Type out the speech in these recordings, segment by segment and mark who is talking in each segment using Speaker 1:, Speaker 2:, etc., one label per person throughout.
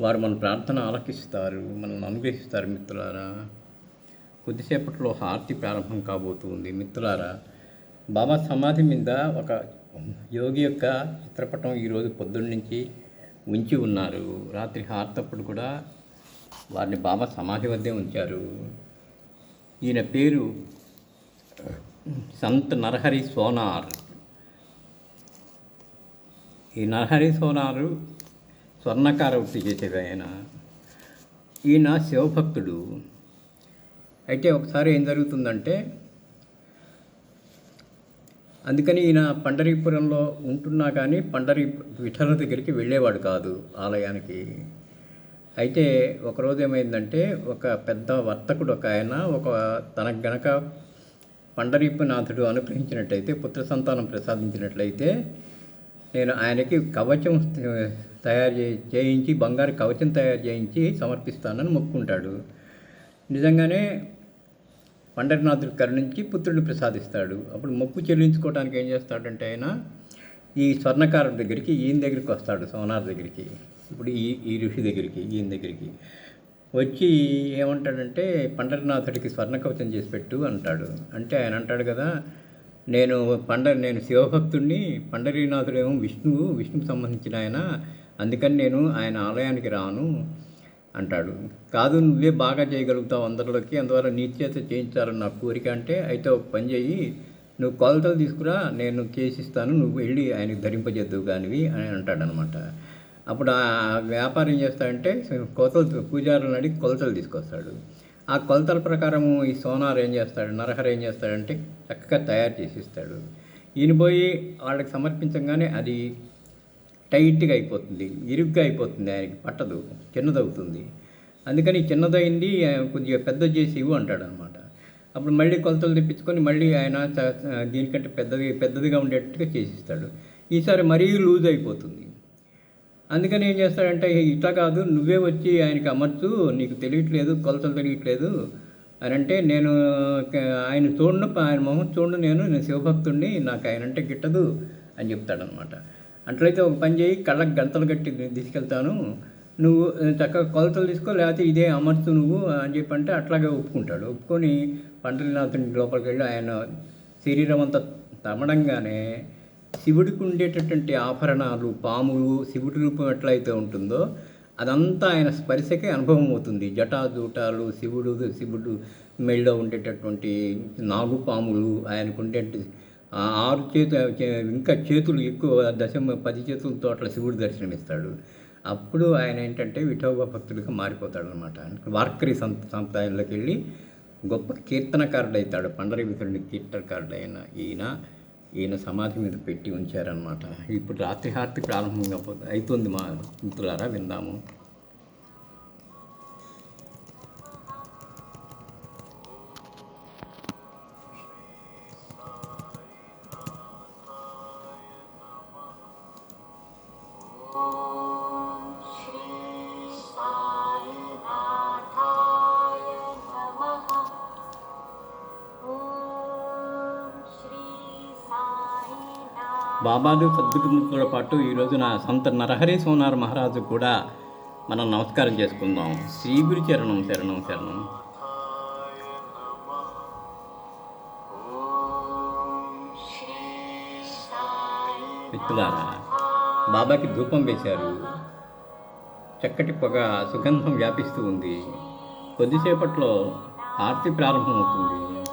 Speaker 1: వారు మన ప్రార్థన ఆలకిస్తారు మనల్ని అనుగ్రహిస్తారు మిత్రులారా. కొద్దిసేపట్లో హారతి ప్రారంభం కాబోతుంది మిత్రులారా. బాబా సమాధి మీద ఒక యోగి యొక్క చిత్రపటం ఈరోజు పొద్దున్న నుంచి ఉంచి ఉన్నారు. రాత్రి హారతప్పుడు కూడా వారిని బాబా సమాధి వద్దే ఉంచారు. ఈయన పేరు సంత్ నరహరి సోనార్. ఈ నరహరి సోనారు స్వర్ణకార వృత్తి చేసేది ఆయన. ఈయన శివభక్తుడు. అయితే ఒకసారి ఏం జరుగుతుందంటే అందుకని ఈయన పండరీపురంలో ఉంటున్నా కానీ పండరీ విఠల దగ్గరికి వెళ్ళేవాడు కాదు ఆలయానికి. అయితే ఒకరోజు ఏమైందంటే ఒక పెద్ద వర్తకుడు ఒక ఆయన ఒక తనకు గనక పండరీపునాథుడు అనుగ్రహించినట్లయితే పుత్ర సంతానం ప్రసాదించినట్లయితే నేను ఆయనకి కవచం తయారు చే చేయించి బంగారు కవచం తయారు చేయించి సమర్పిస్తానని మొక్కుంటాడు. నిజంగానే పండరినాథుడు కరుణించి పుత్రుడిని ప్రసాదిస్తాడు. అప్పుడు మొక్కు చెల్లించుకోవడానికి ఏం చేస్తాడంటే ఆయన ఈ స్వర్ణకారుడి దగ్గరికి ఈయన దగ్గరికి వస్తాడు సోనార్ దగ్గరికి. ఇప్పుడు ఈ ఈ ఋషి దగ్గరికి ఈయన దగ్గరికి. వచ్చి ఏమంటాడంటే పండరినాథుడికి స్వర్ణ కవచం చేసి పెట్టు అంటాడు. అంటే ఆయన అంటాడు కదా నేను పండ నేను శివభక్తుడిని పండరీనాథుడేమో విష్ణువు విష్ణుకు సంబంధించిన ఆయన అందుకని నేను ఆయన ఆలయానికి రాను అంటాడు. కాదు నువ్వే బాగా చేయగలుగుతావు అందరిలోకి అందువల్ల నీ చేత చేయించాలని నా కోరిక అంటే అయితే ఒక పని చెయ్యి నువ్వు కొలతలు తీసుకురా నేను కేసిస్తాను నువ్వు వెళ్ళి ఆయనకు ధరింపజేద్దువు కానివి అని అంటాడనమాట. అప్పుడు ఆ వ్యాపారం ఏం చేస్తాడంటే కొలతలు పూజారులను అడిగి కొలతలు తీసుకొస్తాడు. ఆ కొలతల ప్రకారము ఈ సోనార్ ఏం చేస్తాడు నరహర ఏం చేస్తాడంటే చక్కగా తయారు చేసి ఇస్తాడు. ఈయన పోయి వాళ్ళకి సమర్పించగానే అది టైట్గా అయిపోతుంది ఇరుగ్గా అయిపోతుంది ఆయనకి పట్టదు చిన్నదవుతుంది. అందుకని చిన్నదైంది కొద్దిగా పెద్ద చేసి ఇవ్వు అంటాడు అనమాట అప్పుడు మళ్ళీ కొలతలు తెప్పించుకొని మళ్ళీ ఆయన దీనికంటే పెద్దది పెద్దదిగా ఉండేట్టుగా చేసిస్తాడు. ఈసారి మరీ లూజ్ అయిపోతుంది. అందుకని ఏం చేస్తాడంటే ఇట్లా కాదు నువ్వే వచ్చి ఆయనకి అమర్చు నీకు తెలియట్లేదు కొలతలు తెలియట్లేదు. అని అంటే నేను ఆయన చూడను ఆయన మొహం చూడను నేను నేను శివభక్తుడిని నాకు ఆయన అంటే గిట్టదు అని చెప్తాడనమాట. అట్లయితే ఒక పని చేయి కళ్ళకు గంతలు కట్టి తీసుకెళ్తాను. నువ్వు చక్కగా కొలతలు తీసుకో లేకపోతే ఇదే అమర్చు నువ్వు అని చెప్పి అంటే అట్లాగే ఒప్పుకుంటాడు. ఒప్పుకొని పండ్రనాథుని లోపలికి వెళ్ళి ఆయన శరీరం అంతా తమడంగానే శివుడికి ఉండేటటువంటి ఆభరణాలు పాములు శివుడి రూపం ఎట్లయితే ఉంటుందో అదంతా ఆయన స్పర్శకే అనుభవం అవుతుంది. జటాజూటాలు శివుడు శివుడు మెళ్ళో ఉండేటటువంటి నాగు పాములు ఆయనకు ఉండేటువంటి ఆరు చేతు చే- ఇంకా చేతులు ఎక్కువ దశమ పది చేతులతో తోటల శివుడు దర్శనమిస్తాడు. అప్పుడు ఆయన ఏంటంటే విఠోబా భక్తుడిగా మారిపోతాడు అనమాట వార్కరి సంత సంప్రదాయంలోకి వెళ్ళి గొప్ప కీర్తనకారుడు అవుతాడు పండరి విధుడిని కీర్తనకారుడు అయిన ఈయన ఈయన సమాధి మీద పెట్టి ఉంచారనమాట ఇప్పుడు రాత్రి హారతి ప్రారంభంగా పో- అవుతుంది మా మిత్రులారా విందాము. బాబాలు సద్గురుముఖుల పాటు ఈరోజు నా సంత నరహరి సోనార్ మహారాజు కూడా మనం నమస్కారం చేసుకుందాం. శ్రీ గురి చరణం శరణం శరణం. మిత్రులారా బాబాకి ధూపం వేశారు. చక్కటి పొగ సుగంధం వ్యాపిస్తూ ఉంది. కొద్దిసేపట్లో ఆర్తి ప్రారంభమవుతుంది.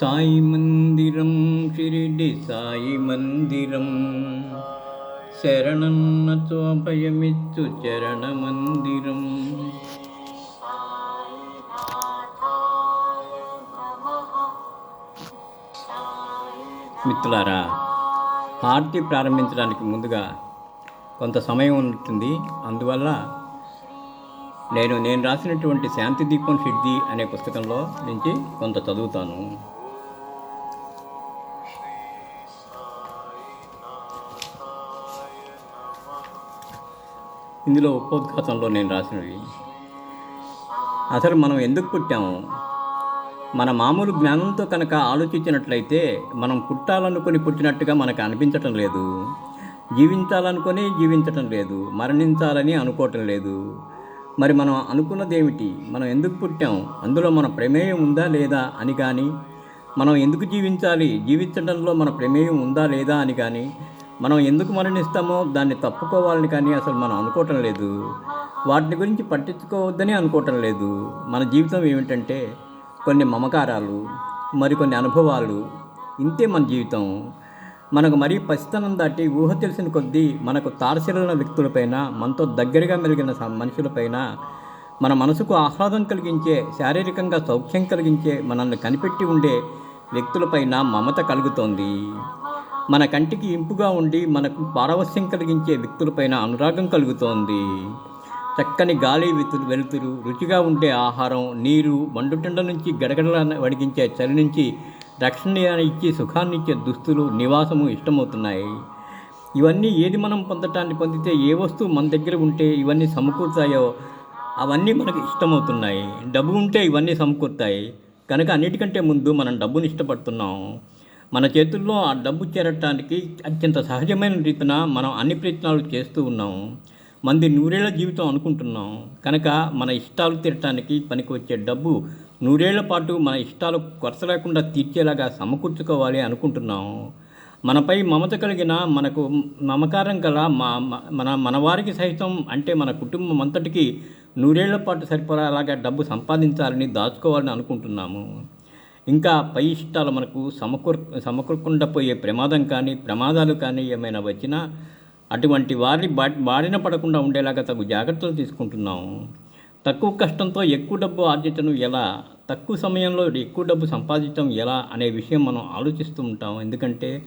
Speaker 1: సాయి మందిరం షిరిడి సాయి మందిరం. శరణన్నతోభయమిచ్చు చరణ మందిరం. మిత్రులారా హారతి ప్రారంభించడానికి ముందుగా కొంత సమయం ఉంటుంది. అందువల్ల నేను నేను రాసినటువంటి శాంతి దీపం సిద్ధి అనే పుస్తకంలో నుంచి కొంత చదువుతాను. ఇందులో ఉపోద్ఘాతంలో నేను రాసినవి. అసలు మనం ఎందుకు పుట్టాము? మన మామూలు జ్ఞానంతో కనుక ఆలోచించినట్లయితే మనం పుట్టాలనుకొని పుట్టినట్టుగా మనకు అనిపించటం లేదు. జీవించాలనుకొని జీవించటం లేదు. మరణించాలని అనుకోవటం లేదు. మరి మనం అనుకున్నది ఏమిటి మనం ఎందుకు పుట్టాం? అందులో మన ప్రమేయం ఉందా లేదా అని కానీ మనం ఎందుకు జీవించాలి? జీవించడంలో మన ప్రమేయం ఉందా లేదా అని కానీ మనం ఎందుకు మరణిస్తామో దాన్ని తప్పుకోవాలని కానీ అసలు మనం అనుకోవటం లేదు. వాటిని గురించి పట్టించుకోవద్దని అనుకోవటం లేదు. మన జీవితం ఏమిటంటే కొన్ని మమకారాలు మరికొన్ని అనుభవాలు ఇంతే మన జీవితం. మనకు మరీ పసితనం దాటి ఊహ తెలిసిన కొద్దీ మనకు తారసిల్లిన వ్యక్తులపైన మనతో దగ్గరగా మెలిగిన మనుషులపైన మన మనసుకు ఆహ్లాదం కలిగించే శారీరకంగా సౌఖ్యం కలిగించే మనల్ని కనిపెట్టి ఉండే వ్యక్తులపైన మమత కలుగుతోంది. మన కంటికి ఇంపుగా ఉండి మనకు పారవస్యం కలిగించే వ్యక్తులపైన అనురాగం కలుగుతోంది. చక్కని గాలి వెతురు వెలుతురు రుచిగా ఉండే ఆహారం నీరు మండుటెండ నుంచి గడగడల వడిగించే చలి నుంచి రక్షణ ఇచ్చి సుఖాన్ని ఇచ్చే దుస్తులు నివాసము ఇష్టమవుతున్నాయి. ఇవన్నీ ఏది మనం పొందటాన్ని పొందితే ఏ వస్తువు మన దగ్గర ఉంటే ఇవన్నీ సమకూరుతాయో అవన్నీ మనకు ఇష్టమవుతున్నాయి. డబ్బు ఉంటే ఇవన్నీ సమకూరుతాయి. కనుక అన్నిటికంటే ముందు మనం డబ్బుని ఇష్టపడుతున్నాం. మన చేతుల్లో ఆ డబ్బు చేరటానికి అత్యంత సహజమైన రీతిన మనం అన్ని ప్రయత్నాలు చేస్తూ ఉన్నాము మంది నూరేళ్ళ జీవితం అనుకుంటున్నాం. కనుక మన ఇష్టాలు తీరటానికి పనికి వచ్చే డబ్బు నూరేళ్ళ పాటు మన ఇష్టాలు కొరత లేకుండా తీర్చేలాగా సమకూర్చుకోవాలి అనుకుంటున్నాం. మనపై మమత కలిగిన మనకు మమకారం గల మా మన మన వారికి సహితం అంటే మన కుటుంబం అంతటికి నూరేళ్ళ పాటు సరిపడేలాగా డబ్బు సంపాదించాలని దాచుకోవాలని అనుకుంటున్నాము. ఇంకా పై ఇష్టాలు మనకు సమకూర్ సమకూరకుండా పోయే ప్రమాదం కానీ ప్రమాదాలు కానీ ఏమైనా వచ్చినా అటువంటి వారి బా బారిన పడకుండా ఉండేలాగా తగు జాగ్రత్తలు తీసుకుంటున్నాం. తక్కువ కష్టంతో ఎక్కువ డబ్బు ఆర్జించడం ఎలా? తక్కువ సమయంలో ఎక్కువ డబ్బు సంపాదించడం ఎలా? అనే విషయం మనం ఆలోచిస్తూ ఉంటాం. ఎందుకంటే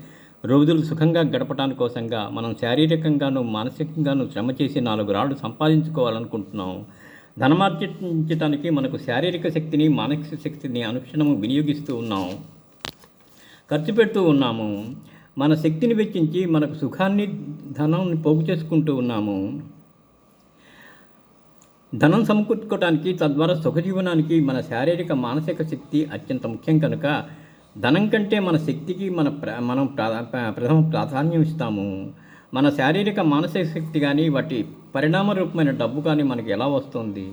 Speaker 1: రోజులు సుఖంగా గడపడానికి కోసంగా మనం శారీరకంగాను మానసికంగాను శ్రమ చేసి నాలుగు రాళ్ళు సంపాదించుకోవాలనుకుంటున్నాం. ధనమార్జించడానికి మనకు శారీరక శక్తిని మానసిక శక్తిని అనుక్షణము వినియోగిస్తూ ఉన్నాం. ఖర్చు పెడుతూ ఉన్నాము. మన శక్తిని వెచ్చించి మనకు సుఖాన్ని ధనాన్ని పోగు చేసుకుంటూ ఉన్నాము. ధనం సమకూర్చుకోవడానికి తద్వారా సుఖజీవనానికి మన శారీరక మానసిక శక్తి అత్యంత ముఖ్యం కనుక ధనం కంటే మన శక్తికి మన మనం ప్రథమ ప్రాధాన్యం ఇస్తాము. మన శారీరక మానసిక శక్తి కానీ వాటి పరిణామ రూపమైన డబ్బు కానీ మనకి ఎలా వస్తుంది?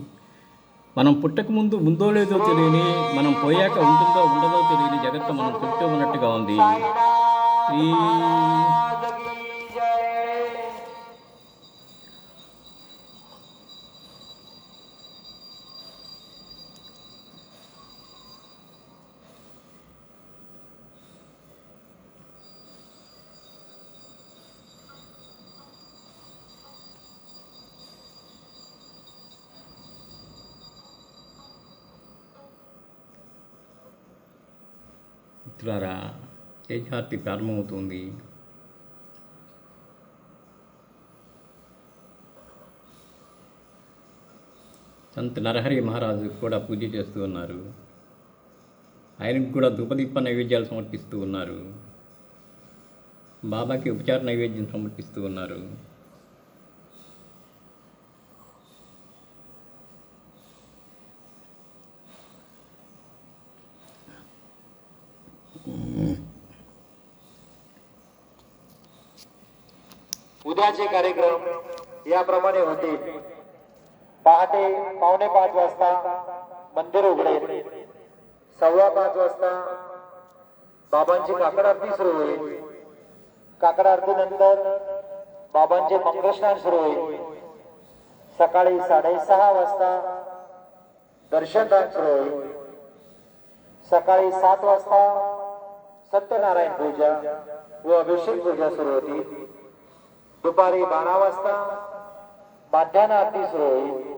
Speaker 1: మనం పుట్టక ముందు ఉందో లేదో తెలియని మనం పోయాక ఉంటుందో ఉండదో తెలియని జగత్తు మనం చుట్టూ ఉన్నట్టుగా ఉంది. ఈ మిత్రులారా తేజార్తి ప్రారంభమవుతుంది సంత్ నరహరి మహారాజు కూడా పూజ చేస్తూ ఉన్నారు. ఆయనకు కూడా ధూపదీప నైవేద్యాలు సమర్పిస్తూ ఉన్నారు. బాబాకి ఉపచార నైవేద్యం సమర్పిస్తూ ఉన్నారు.
Speaker 2: उद्याचे कार्यक्रम याप्रमाणे होते पहाटे पावणे पाच वाजता मंदिर उघडेल. सव्वा पाच वाजता बाबांची काकड आरती सुरू होईल. काकड आरती नंतर बाबांचे मंगलस्नान सुरू होईल. सकाळी साडेसहा वाजता दर्शनदान सुरू होईल. सकाळी सात वाजता सत्यनारायण पूजा व अभिषेक पूजा सुरू होती दुपारी बारा वाजता माध्यान्ह आरती सुरू होईल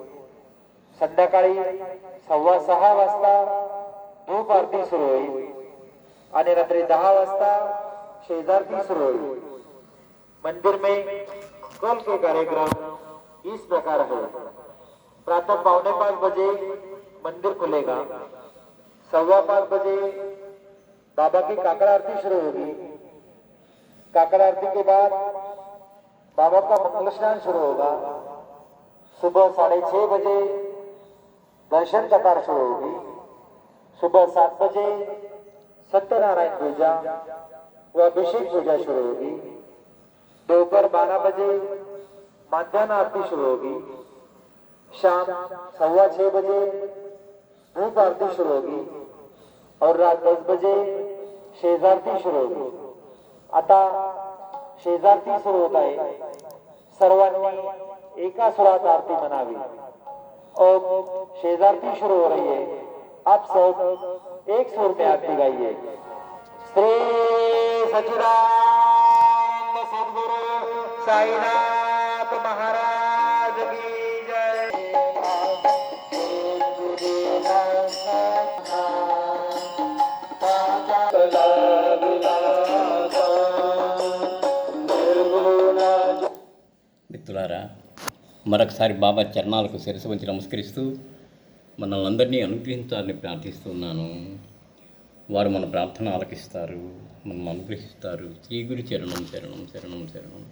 Speaker 2: संध्याकाळी सव्वा सहा वाजता धूप आरती सुरू होईल आणि रात्री दहा वाजता शेजारती सुरू होईल मंदिर में कल के कार्यक्रम इस प्रकार है. प्रातः पौने पाँच बजे मंदिर खुलेगा. सवा पाँच बजे बाबा की काकड़ आरती शुरू होगी. काकड़ आरती के बाद बाबा का मंगल स्नान शुरू होगा। सुबह साढ़े छह बजे दर्शन कतार शुरू होगी। सुबह सात बजे सत्यनारायण पूजा व अभिषेक पूजा शुरू होगी। दोपहर बारह बजे मध्यान्ह आरती शुरू होगी। शाम सवा छह बजे धूप आरती शुरू होगी और रात दस बजे शेजारती शुरू होगी। आता शेजारती सुरू होत आहे. सर्वांनी एका सुरात आरती म्हणावी. और शेजारती शुरू हो रही है आप सब एक सुर में आरती गाइए. श्री सचिदानंद सदगुरु साईनाथ महाराज
Speaker 1: మిత్రులారా మరొకసారి బాబా చరణాలకు శిరసు వంచి నమస్కరిస్తూ మనల్ని అందరినీ అనుగ్రహించాలని ప్రార్థిస్తున్నాను. వారు మన ప్రార్థన ఆలకిస్తారు మనల్ని అనుగ్రహిస్తారు. శ్రీ గురు చరణం చరణం చరణం. శరణం